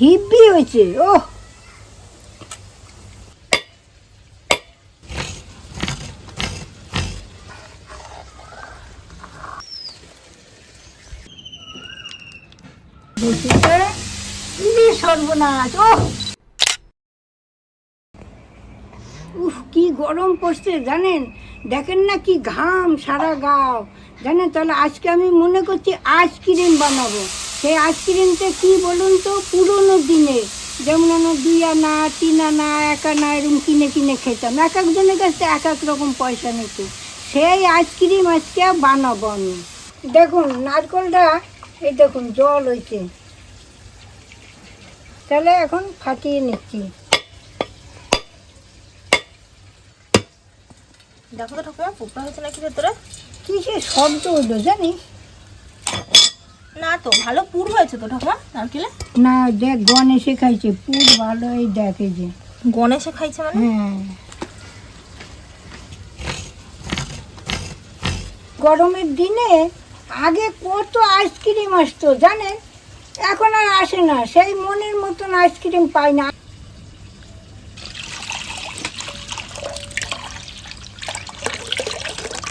হিব্বি হয়েছে ও সর্বনাশ ও উফ, কি গরম পড়ছে, জানেন? দেখেন না কি ঘাম সারা গাও। জানেন, তাহলে আজকে আমি মনে করছি আইসক্রিম বানাবো। সেই আইসক্রিমটা কি বলুন তো? পুরোনো দিনে। যেমন আমরা দুই আনা তিন আনা এক আনা এরকম কিনে কিনে খেতাম। এক একজনের কাছে এক এক রকম পয়সা নিত। সেই আইসক্রিম আজকে বানাবো আমি। দেখুন নারকলটা এই দেখুন জল হয়েছে তাহলে এখন ফাটিয়ে নিচ্ছি। দেখো তো ঠাকুমা ফুটা হয়েছে নাকি ভেতরে? কিসের শব্দ হলো জানিস? না তো ভালো পুর হয়েছে তো ঠাকুমা নারকেলে? না দেখ গণেশে খাইছে পুর ভালো এই দেখে যে। গণেশে খাইছে মানে? হ্যাঁ। গরমের দিনে আগে কত আইসক্রিম আসতো জানেন? এখন আর আসে না সেই মনের মতন আইসক্রিম পাই না।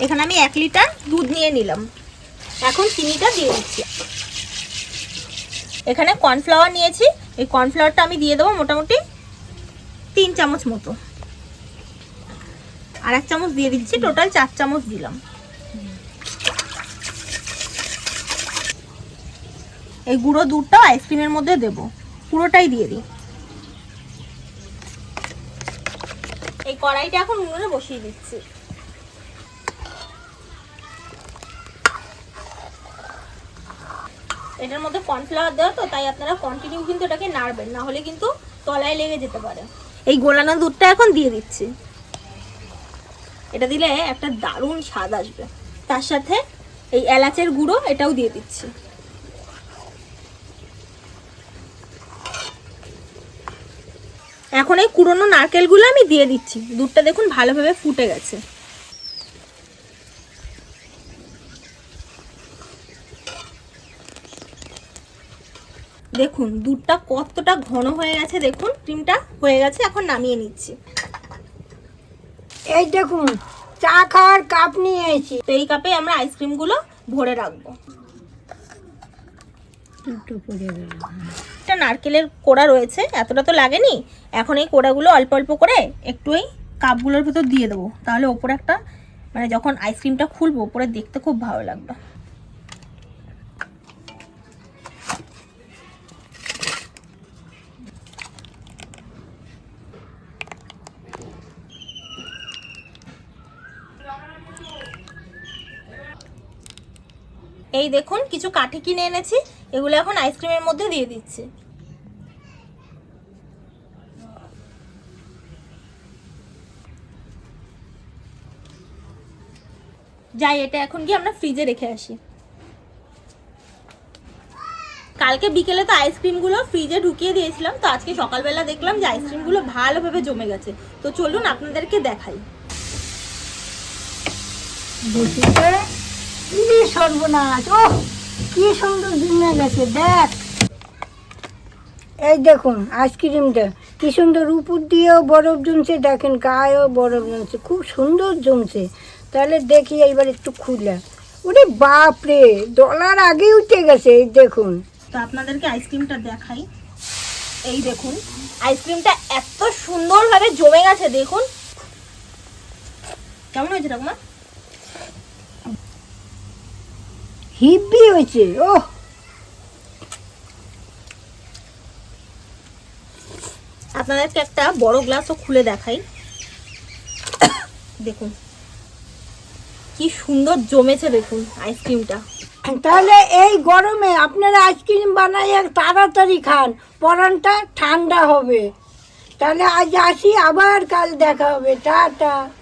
এখানে আমি এক লিটার দুধ নিয়ে নিলাম। এখন চিনিটা দিয়ে দিচ্ছি। এখানে কর্নফ্লাওয়ার নিয়েছি। এই কর্নফ্লাওয়ারটা আমি দিয়ে দেবো মোটামুটি তিন চামচ মতো। আর এক চামচ দিয়ে দিচ্ছি টোটাল চার চামচ দিলাম। এই গুঁড়ো দুধটা আইসক্রিমের মধ্যে দেবো। পুরোটাই দিয়ে দিই। এই কড়াইটা এখন উনুনে বসিয়ে দিচ্ছি। এটার মধ্যে কর্নফ্লাওয়ার দেওয়া তো, তাই আপনারা কন্টিনিউ কিন্তু এটাকে নাড়বেন, না হলে কিন্তু তলায় লেগে যেতে পারে। এই গোলানো দুধটা এখন দিয়ে দিচ্ছি। এটা দিলে একটা দারুণ স্বাদ আসবে। তার সাথে এই এলাচের গুঁড়ো এটাও দিয়ে দিচ্ছি। এখন এই কুড়োনো নারকেলগুলো আমি দিয়ে দিচ্ছি। দুধটা দেখুন ভালোভাবে ফুটে গেছে। দেখুন দুধটা কতটা ঘন হয়ে গেছে দেখুন ক্রিমটা হয়ে গেছে এখন নামিয়ে নিচ্ছি। এই দেখুন চা খাওয়ার কাপ নিয়ে এসেছি তো এই কাপে আমরা আইসক্রিমগুলো ভরে রাখব। দুটো পড়ে গেল। একটা নারকেলের কোড়া রয়েছে এতটা তো লাগেনি। এখন এই কোড়াগুলো অল্প অল্প করে একটু এই কাপগুলোর ভেতর দিয়ে দেবো। তাহলে ওপরে একটা মানে যখন আইসক্রিমটা খুলবো ওপরে দেখতে খুব ভালো লাগবে। এই দেখুন, কিছু কাঠি কিনে এনেছি, এগুলো এখন আইসক্রিমের মধ্যে দিয়ে দিচ্ছি। যাই, এটা এখন গিয়ে আমরা ফ্রিজে রেখে আসি। কালকে বিকেলে তো আইসক্রিমগুলো ফ্রিজে ঢুকিয়ে দিয়েছিলাম, তো আজকে সকালবেলা দেখলাম যে আইসক্রিমগুলো ভালোভাবে জমে গেছে। তো চলুন আপনাদেরকে দেখাই। ইরে সর্বনাশ ও কি সুন্দর জমে গেছে, দেখ। এই দেখুন, আইসক্রিমটা, কি সুন্দর উপর দিয়েও বরফ জমছে, দেখেন গায়েও বরফ জমছে, খুব সুন্দর জমছে। তাহলে দেখি এইবার একটু খুলে। ওরে বাপ রে ডলার আগে উঠে গেছে, এই দেখুন। তো আপনাদেরকে আইসক্রিমটা দেখাই। এই দেখুন, আইসক্রিমটা এত সুন্দরভাবে জমে গেছে, দেখুন। কেমন হয়েছে ঠাকুমা? হিব্বি হয়েছে ও আপনাদেরকে একটা বড় গ্লাসও খুলে দেখাই। দেখুন। কি সুন্দর জমেছে দেখুন আইসক্রিমটা তাহলে এই গরমে আপনারা আইসক্রিম বানাইয়ে তাড়াতাড়ি খান। পরানটা ঠান্ডা হবে। তাহলে আজ আসি আবার কাল দেখা হবে। টাটা।